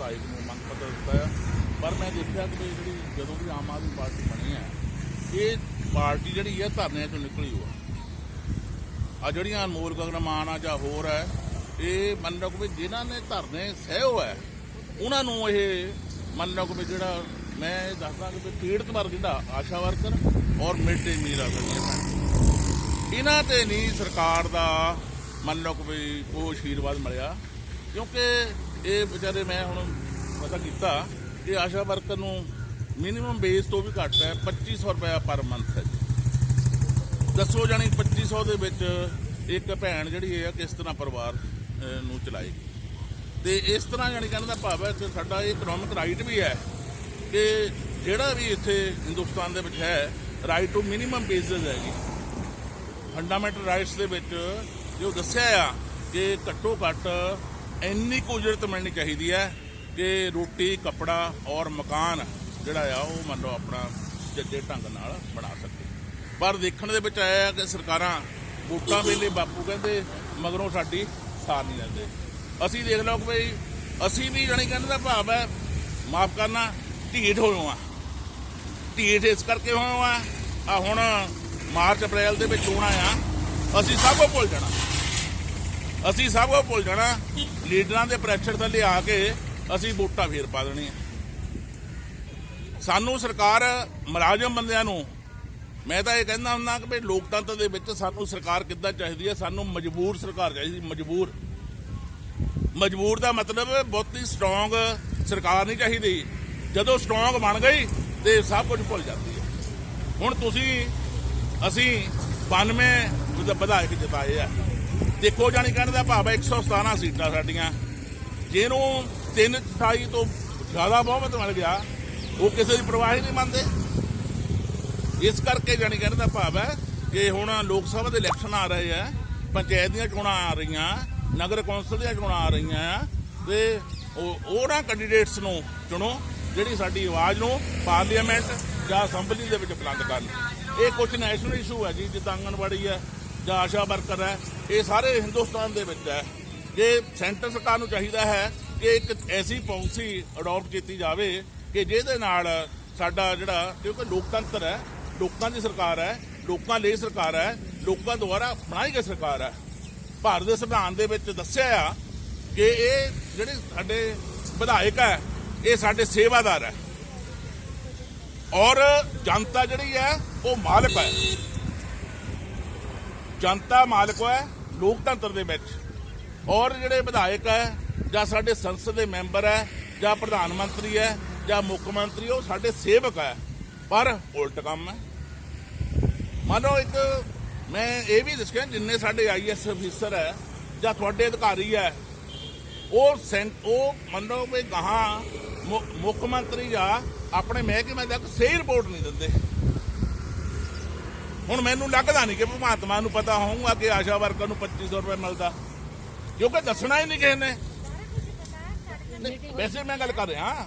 ਵਿਧਾਇਕ ਨੂੰ ਮੰਗ ਪੱਤਰ ਦਿੱਤਾ ਆ। ਪਰ ਮੈਂ ਦੇਖਿਆ ਕਿ ਵੀ ਜਿਹੜੀ ਜਦੋਂ ਦੀ ਆਮ ਆਦਮੀ ਪਾਰਟੀ ਬਣੀ ਹੈ ਇਹ ਪਾਰਟੀ ਜਿਹੜੀ ਹੈ ਧਰਨਿਆਂ ਚੋਂ ਨਿਕਲੀ ਹੋਆ ਆ। ਜਿਹੜੀਆਂ ਅਨਮੋਲ ਗਗਨਮਾਨ ਆ ਜਾਂ ਹੋਰ ਹੈ ਇਹ ਮੰਨ ਲਓ ਕਿ ਵੀ ਜਿਨ੍ਹਾਂ ਨੇ ਧਰਨੇ ਸਹਿਓ ਹੈ ਉਹਨਾਂ ਨੂੰ ਇਹ ਮੰਨ ਲਓ ਕਿ ਜਿਹੜਾ ਮੈਂ ਦੱਸਦਾ ਕਿ ਵੀ ਪੀੜਤ ਵਰਗ ਜਿਹੜਾ ਆਸ਼ਾ ਵਰਕਰ ਔਰ ਮਿਡ ਡੇ ਮੀਲ ਆ ਗਈਆਂ ਇਹਨਾਂ ਤੇ ਨਹੀਂ ਸਰਕਾਰ ਦਾ ਮੰਨ ਲਓ ਕਿ ਵੀ ਉਹ ਆਸ਼ੀਰਵਾਦ ਮਿਲਿਆ, ਕਿਉਂਕਿ ਇਹ ਵਿਚਾਰੇ ਮੈਂ ਹੁਣ ਪਤਾ ਕੀਤਾ ਕਿ ਆਸ਼ਾ ਵਰਕਰ ਨੂੰ ਮਿਨੀਮਮ ਬੇਸ ਤੋਂ ਵੀ ਘੱਟ ਹੈ 2500 ਰੁਪਏ ਪਰ ਮੰਥ ਹੈ ਦੱਸੋ ਜਾਣੀ 2500 ਦੇ ਵਿੱਚ ਇੱਕ ਭੈਣ ਜਿਹੜੀ ਹੈ ਕਿਸ ਤਰ੍ਹਾਂ ਪਰਿਵਾਰ ਨੂੰ ਚਲਾਏਗੀ ਤੇ ਇਸ ਤਰ੍ਹਾਂ ਜਾਣੀ ਕਹਿਣ ਦਾ ਭਾਵ ਹੈ ਕਿ ਸਾਡਾ ਇਹ ਇਕਨੋਮਿਕ ਰਾਈਟ ਵੀ ਹੈ ਕਿ ਜਿਹੜਾ ਵੀ ਇੱਥੇ ਹਿੰਦੁਸਤਾਨ ਦੇ ਵਿੱਚ ਹੈ ਰਾਈਟ ਟੂ ਮਿਨੀਮਮ ਬੇਸਿਸ ਹੈਗੀ ਫੰਡਾਮੈਂਟਲ ਰਾਈਟਸ ਦੇ ਵਿੱਚ ਜੋ ਦੱਸਿਆ ਆ ਕਿ ਘੱਟੋ ਘੱਟ ਇੰਨੀ ਕੁ ਉਜਰਤ ਮਿਲਣੀ ਚਾਹੀਦੀ ਹੈ ਕਿ ਰੋਟੀ, ਕੱਪੜਾ ਔਰ ਮਕਾਨ ਜਿਹੜਾ ਆ, ਉਹ ਮੰਨ ਲਓ ਆਪਣਾ ਜੱਜੇ ਢੰਗ ਨਾਲ ਬਣਾ ਸਕੇ। ਪਰ ਦੇਖਣ ਦੇ ਵਿੱਚ ਆਇਆ ਕਿ ਸਰਕਾਰਾਂ ਵੋਟਾਂ ਵੇਲੇ ਬਾਪੂ ਕਹਿੰਦੇ, ਮਗਰੋਂ ਸਾਡੀ ਸਾਰ ਨਹੀਂ ਲੈਂਦੇ। ਅਸੀਂ ਦੇਖ ਲਓ ਕਿ ਭਈ ਅਸੀਂ ਵੀ ਜਾਣੀ ਕਹਿੰਦੇ ਦਾ ਭਾਵ ਹੈ, ਮਾਫ ਕਰਨਾ, ਢੀਠ ਹੋਏ ਆ। ਢੀਠ ਇਸ ਕਰਕੇ ਹੋਏ ਆ ਆ ਹੁਣ ਮਾਰਚ, ਅਪ੍ਰੈਲ ਦੇ ਵਿੱਚ ਚੋਣਾਂ ਆ, ਅਸੀਂ ਸਭ ਭੁੱਲ ਜਾਣਾ। ਅਸੀਂ ਸਭ ਕੁਝ ਭੁੱਲ ਜਾਣਾ। ਲੀਡਰਾਂ ਦੇ ਪ੍ਰੈਸ਼ਰ ਥੱਲੇ ਆ ਕੇ ਅਸੀਂ ਵੋਟਾਂ ਫੇਰ ਪਾ ਦੇਣੀਆਂ। ਸਾਨੂੰ ਸਰਕਾਰ ਮੁਲਾਜ਼ਮ ਬੰਦਿਆਂ ਨੂੰ, ਮੈਂ ਤਾਂ ਇਹ ਕਹਿੰਦਾ ਹੁੰਦਾ ਕਿ ਵੀ ਲੋਕਤੰਤਰ ਦੇ ਵਿੱਚ ਸਾਨੂੰ ਸਰਕਾਰ ਕਿੱਦਾਂ ਚਾਹੀਦੀ ਹੈ? ਸਾਨੂੰ ਮਜਬੂਰ ਸਰਕਾਰ ਚਾਹੀਦੀ, ਮਜਬੂਰ। ਮਜਬੂਰ ਦਾ ਮਤਲਬ ਬਹੁਤੀ ਸਟਰੋਂਗ ਸਰਕਾਰ ਨਹੀਂ ਚਾਹੀਦੀ। ਜਦੋਂ ਸਟਰੋਂਗ ਬਣ ਗਈ ਤੇ ਸਭ ਕੁਝ ਭੁੱਲ ਜਾਂਦੀ ਹੈ। ਹੁਣ ਤੁਸੀਂ, ਅਸੀਂ 92 ਵਿਧਾਇਕ ਜਿਤਾਏ ਆ। ਦੇਖੋ ਜਾਣੀ ਕਹਿਣ ਦਾ ਭਾਵ ਹੈ 117 ਸੀਟਾਂ ਸਾਡੀਆਂ, ਜਿਹਨੂੰ 328 ਤੋਂ ਜ਼ਿਆਦਾ ਬਹੁਮਤ ਮਿਲ ਗਿਆ, ਉਹ ਕਿਸੇ ਦੀ ਪਰਵਾਹ ਹੀ ਨਹੀਂ ਮੰਨਦੇ। ਇਸ ਕਰਕੇ ਜਾਣੀ ਕਹਿਣ ਦਾ ਭਾਵ ਹੈ ਕਿ ਹੁਣ ਲੋਕ ਸਭਾ ਦੇ ਇਲੈਕਸ਼ਨ ਆ ਰਹੇ ਆ, ਪੰਚਾਇਤ ਦੀਆਂ ਚੋਣਾਂ ਆ ਰਹੀਆਂ, ਨਗਰ ਕੌਂਸਲ ਦੀਆਂ ਚੋਣਾਂ ਆ ਰਹੀਆਂ ਆ ਤੇ ਉਹ ਉਹਨਾਂ ਕੈਂਡੀਡੇਟਸ ਨੂੰ ਚੁਣੋ, ਜਿਹੜੀ ਸਾਡੀ ਆਵਾਜ਼ ਨੂੰ ਪਾਰਲੀਮੈਂਟ ਜਾਂ ਅਸੈਂਬਲੀ ਦੇ ਵਿੱਚ ਬੁਲੰਦ ਕਰਨ। ਇਹ ਕੁਝ ਨੈਸ਼ਨਲ ਇਸ਼ੂ ਹੈ ਜੀ, ਜਿੱਦਾਂ ਆਂਗਣਵਾੜੀ ਹੈ ਜਾਂ ਆਸ਼ਾ ਵਰਕਰ ਹੈ, ਇਹ ਸਾਰੇ ਹਿੰਦੁਸਤਾਨ ਦੇ ਵਿੱਚ ਹੈ। ਜੇ ਸੈਂਟਰ ਸਰਕਾਰ ਨੂੰ ਚਾਹੀਦਾ ਹੈ ਕਿ ਇੱਕ ਐਸੀ ਪਾਲਿਸੀ ਅਡਾਪਟ ਕੀਤੀ ਜਾਵੇ ਕਿ ਜਿਹਦੇ ਨਾਲ ਸਾਡਾ ਜਿਹੜਾ, ਕਿਉਂਕਿ ਲੋਕਤੰਤਰ ਹੈ, ਲੋਕਾਂ ਦੀ ਸਰਕਾਰ ਹੈ, ਲੋਕਾਂ ਲਈ ਸਰਕਾਰ ਹੈ, ਲੋਕਾਂ ਦੁਆਰਾ ਬਣਾਈ ਗਈ ਸਰਕਾਰ ਹੈ। ਭਾਰਤ ਦੇ ਸੰਵਿਧਾਨ ਦੇ ਵਿੱਚ ਦੱਸਿਆ ਆ ਕਿ ਇਹ ਜਿਹੜੇ ਸਾਡੇ ਵਿਧਾਇਕ ਹੈ, ਇਹ ਸਾਡੇ ਸੇਵਾਦਾਰ ਹੈ। ਔਰ ਜਨਤਾ ਜਿਹੜੀ ਹੈ, ਉਹ ਮਾਲਕ ਹੈ। ਜਨਤਾ ਮਾਲਕ ਹੈ, ਲੋਕਤੰਤਰ ਦੇ ਵਿੱਚ। ਔਰ ਜਿਹੜੇ ਵਿਧਾਇਕ ਹੈ, ਜਾਂ ਸਾਡੇ ਸੰਸਦ ਦੇ ਮੈਂਬਰ ਹੈ, ਜਾਂ ਪ੍ਰਧਾਨ ਮੰਤਰੀ ਹੈ, ਜਾਂ ਮੁੱਖ ਮੰਤਰੀ, ਉਹ ਸਾਡੇ ਸੇਵਕ ਹੈ। ਪਰ ਉਲਟ ਕੰਮ ਹੈ। ਮੰਨ ਲਓ ਇੱਕ, ਮੈਂ ਇਹ ਵੀ ਦੱਸਿਆ, ਜਿੰਨੇ ਸਾਡੇ ਆਈਐਸ ਅਫੀਸਰ ਹੈ, ਜਾਂ ਤੁਹਾਡੇ ਅਧਿਕਾਰੀ ਹੈ, ਉਹ ਸੈਂਟ, ਉਹ ਮੰਨ ਲਓ ਵੀ ਗਾਹਾਂ ਮੁੱਖ ਮੰਤਰੀ ਜਾਂ ਆਪਣੇ ਮਹਿਕਮੇ ਤੱਕ ਸਹੀ ਰਿਪੋਰਟ ਨਹੀਂ ਦਿੰਦੇ। ਹੁਣ ਮੈਨੂੰ ਲੱਗਦਾ ਨਹੀਂ ਕਿ ਮਾਨ ਨੂੰ ਪਤਾ ਹੋਊਗਾ ਕਿ ਆਸ਼ਾ ਵਰਕਰ ਨੂੰ 2500 ਰੁਪਏ ਮਿਲਦਾ। ਕਿਉਂਕਿ ਦੱਸਣਾ ਹੀ ਨਹੀਂ ਕਿਸੇ ਨੇ। ਨਹੀਂ, ਵੈਸੇ ਮੈਂ ਗੱਲ ਕਰ ਰਿਹਾ।